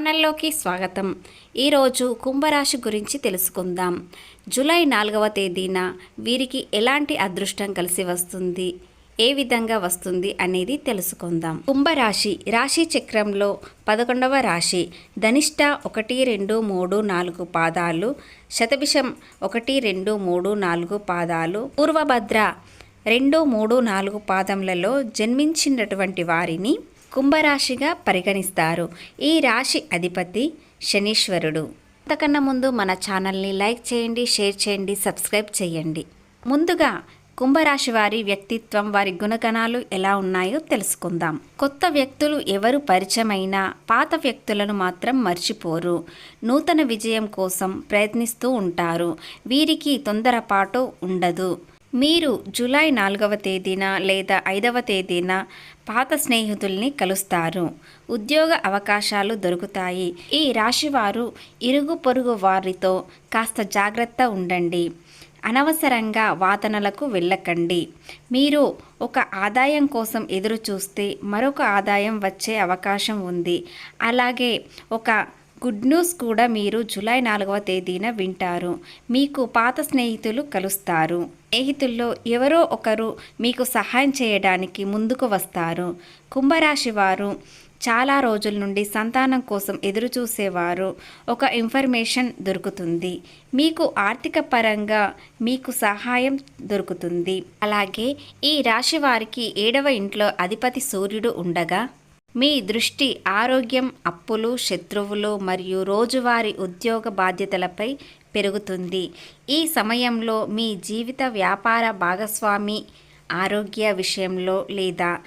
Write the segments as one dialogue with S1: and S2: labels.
S1: ఛానల్లోకి స్వాగతం. ఈరోజు కుంభరాశి గురించి తెలుసుకుందాం. జూలై నాలుగవ తేదీన వీరికి ఎలాంటి అదృష్టం కలిసి వస్తుంది? ఏ విధంగా వస్తుంది అనేది తెలుసుకుందాం. కుంభరాశి రాశి చక్రంలో పదకొండవ రాశి ధనిష్ట ఒకటి రెండు మూడు నాలుగు పాదాలు శతభిషం ఒకటి రెండు మూడు నాలుగు పాదాలు పూర్వభద్ర రెండు మూడు నాలుగు పాదములలో జన్మించినటువంటి వారిని కుంభరాశిగా పరిగణిస్తారు. ఈ రాశి అధిపతి శనీశ్వరుడు. అంతకన్నా ముందు మన ఛానల్ని లైక్ చేయండి షేర్ చేయండి సబ్స్క్రైబ్ చేయండి. ముందుగా కుంభరాశి వారి వ్యక్తిత్వం వారి గుణగణాలు ఎలా ఉన్నాయో తెలుసుకుందాం. కొత్త వ్యక్తులు ఎవరు పరిచయమైనా పాత వ్యక్తులను మాత్రం మర్చిపోరు. నూతన విజయం కోసం ప్రయత్నిస్తూ ఉంటారు. వీరికి తొందరపాటు ఉండదు. మీరు జూలై నాలుగవ తేదీన లేదా ఐదవ తేదీన పాత స్నేహితుల్ని కలుస్తారు. ఉద్యోగ అవకాశాలు దొరుకుతాయి. ఈ రాశివారు ఇరుగు పొరుగు వారితో కాస్త జాగ్రత్త ఉండండి. అనవసరంగా వాదనలకు వెళ్ళకండి. మీరు ఒక ఆదాయం కోసం ఎదురు చూస్తే మరొక ఆదాయం వచ్చే అవకాశం ఉంది. అలాగే ఒక గుడ్ న్యూస్ కూడా మీరు జూలై నాలుగవ తేదీన వింటారు. మీకు పాత స్నేహితులు కలుస్తారు. స్నేహితుల్లో ఎవరో ఒకరు మీకు సహాయం చేయడానికి ముందుకు వస్తారు. కుంభరాశి వారు చాలా రోజుల నుండి సంతానం కోసం ఎదురుచూసేవారు. ఒక ఇన్ఫర్మేషన్ దొరుకుతుంది. మీకు ఆర్థిక పరంగా మీకు సహాయం దొరుకుతుంది. అలాగే ఈ రాశి వారికి ఏడవ ఇంట్లో అధిపతి సూర్యుడు ఉండగా మీ దృష్టి ఆరోగ్యం అప్పులు శత్రువులు మరియు రోజువారీ ఉద్యోగ బాధ్యతలపై పెరుగుతుంది. ఈ సమయంలో మీ జీవిత వ్యాపార భాగస్వామి ఆరోగ్య విషయంలో లేదా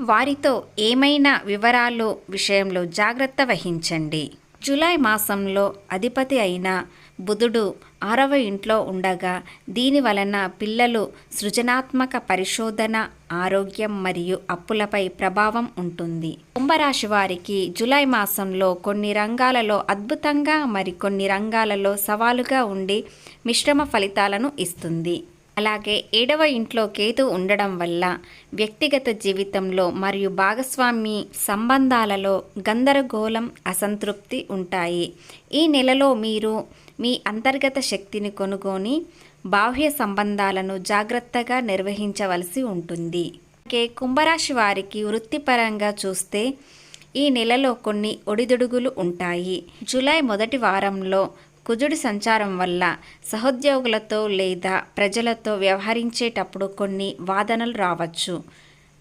S1: వారితో ఏమైనా వివరాలు విషయంలో జాగ్రత్త వహించండి. జూలై మాసంలో అధిపతి అయిన బుధుడు ఆరవ ఇంట్లో ఉండగా దీని వలన పిల్లలు సృజనాత్మక పరిశోధన ఆరోగ్యం మరియు అప్పులపై ప్రభావం ఉంటుంది. కుంభరాశి వారికి జులై మాసంలో కొన్ని రంగాలలో అద్భుతంగా మరికొన్ని రంగాలలో సవాలుగా ఉండి మిశ్రమ ఫలితాలను ఇస్తుంది. అలాగే ఏడవ ఇంట్లో కేతు ఉండడం వల్ల వ్యక్తిగత జీవితంలో మరియు భాగస్వామి సంబంధాలలో గందరగోళం అసంతృప్తి ఉంటాయి. ఈ నెలలో మీరు మీ అంతర్గత శక్తిని కొనుగొని బాహ్య సంబంధాలను జాగ్రత్తగా నిర్వహించవలసి ఉంటుంది. అలాగే కుంభరాశి వారికి వృత్తిపరంగా చూస్తే ఈ నెలలో కొన్ని ఒడిదుడుగులు ఉంటాయి. జూలై మొదటి వారంలో కుజుడి సంచారం వల్ల సహోద్యోగులతో లేదా ప్రజలతో వ్యవహరించేటప్పుడు కొన్ని వాదనలు రావచ్చు.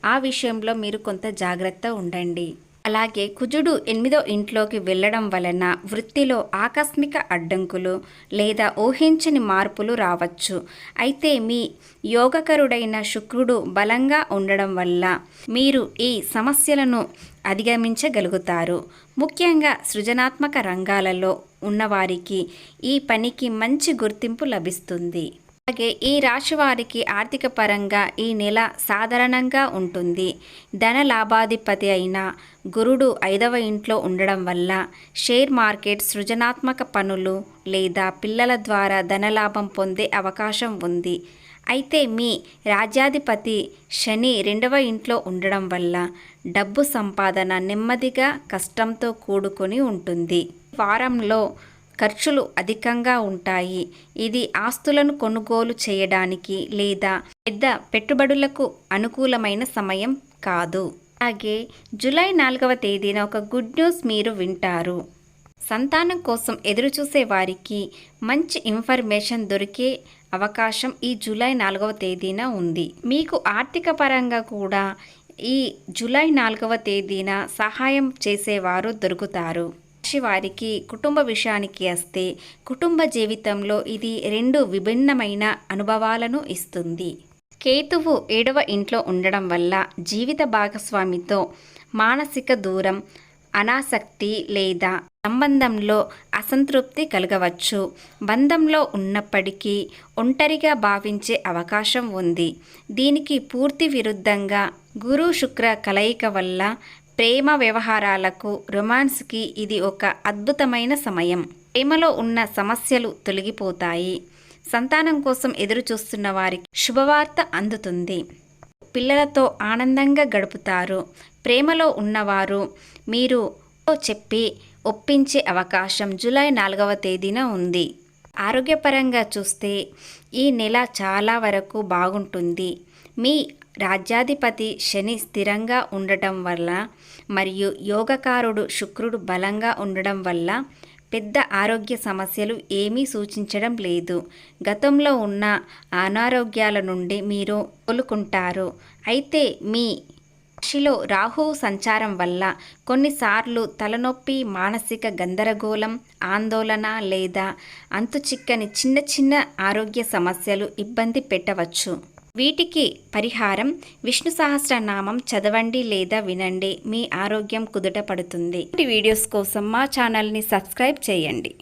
S1: ఆ విషయంలో మీరు కొంత జాగ్రత్త ఉండండి. అలాగే కుజుడు ఎనిమిదో ఇంట్లోకి వెళ్ళడం వలన వృత్తిలో ఆకస్మిక అడ్డంకులు లేదా ఊహించని మార్పులు రావచ్చు. అయితే మీ యోగకరుడైన శుక్రుడు బలంగా ఉండడం వల్ల మీరు ఈ సమస్యలను అధిగమించగలుగుతారు. ముఖ్యంగా సృజనాత్మక రంగాలలో ఉన్నవారికి ఈ పనికి మంచి గుర్తింపు లభిస్తుంది. అలాగే ఈ రాశి వారికి ఆర్థిక పరంగా ఈ నెల సాధారణంగా ఉంటుంది. ధన లాభాధిపతి అయిన గురుడు ఐదవ ఇంట్లో ఉండడం వల్ల షేర్ మార్కెట్ సృజనాత్మక పనులు లేదా పిల్లల ద్వారా ధనలాభం పొందే అవకాశం ఉంది. అయితే మీ రాజ్యాధిపతి శని రెండవ ఇంట్లో ఉండడం వల్ల డబ్బు సంపాదన నెమ్మదిగా కష్టంతో కూడుకొని ఉంటుంది. వారంలో ఖర్చులు అధికంగా ఉంటాయి. ఇది ఆస్తులను కొనుగోలు చేయడానికి లేదా పెద్ద పెట్టుబడులకు అనుకూలమైన సమయం కాదు. అలాగే జూలై నాలుగవ తేదీన ఒక గుడ్ న్యూస్ మీరు వింటారు. సంతానం కోసం ఎదురుచూసే వారికి మంచి ఇన్ఫర్మేషన్ దొరికే అవకాశం ఈ జూలై నాలుగవ తేదీన ఉంది. మీకు ఆర్థిక పరంగా కూడా ఈ జూలై నాలుగవ తేదీన సహాయం చేసేవారు దొరుకుతారు. రాశి వారికి కుటుంబ విషయానికి వస్తే కుటుంబ జీవితంలో ఇది రెండు విభిన్నమైన అనుభవాలను ఇస్తుంది. కేతువు ఏడవ ఇంట్లో ఉండడం వల్ల జీవిత భాగస్వామితో మానసిక దూరం అనాసక్తి లేదా సంబంధంలో అసంతృప్తి కలగవచ్చు. బంధంలో ఉన్నప్పటికీ ఒంటరిగా భావించే అవకాశం ఉంది. దీనికి పూర్తి విరుద్ధంగా గురు శుక్ర కలయిక వల్ల ప్రేమ వ్యవహారాలకు రొమాన్స్కి ఇది ఒక అద్భుతమైన సమయం. ప్రేమలో ఉన్న సమస్యలు తొలగిపోతాయి. సంతానం కోసం ఎదురు చూస్తున్న వారికి శుభవార్త అందుతుంది. పిల్లలతో ఆనందంగా గడుపుతారు. ప్రేమలో ఉన్నవారు మీరు చెప్పి ఒప్పించే అవకాశం జూలై నాలుగవ తేదీన ఉంది. ఆరోగ్యపరంగా చూస్తే ఈ నెల చాలా వరకు బాగుంటుంది. మీ రాజ్యాధిపతి శని స్థిరంగా ఉండటం వల్ల మరియు యోగకారుడు శుక్రుడు బలంగా ఉండడం వల్ల పెద్ద ఆరోగ్య సమస్యలు ఏమీ సూచించడం లేదు. గతంలో ఉన్న అనారోగ్యాల నుండి మీరు కోలుకుంటారు. అయితే మీ రాశిలో రాహు సంచారం వల్ల కొన్నిసార్లు తలనొప్పి మానసిక గందరగోళం ఆందోళన లేదా అంతుచిక్కని చిన్న చిన్న ఆరోగ్య సమస్యలు ఇబ్బంది పెట్టవచ్చు. వీటికి పరిహారం విష్ణు సహస్రనామం చదవండి లేదా వినండి. మీ ఆరోగ్యం కుదుట పడుతుంది. వీడియోస్ కోసం మా ఛానల్ని సబ్స్క్రైబ్ చేయండి.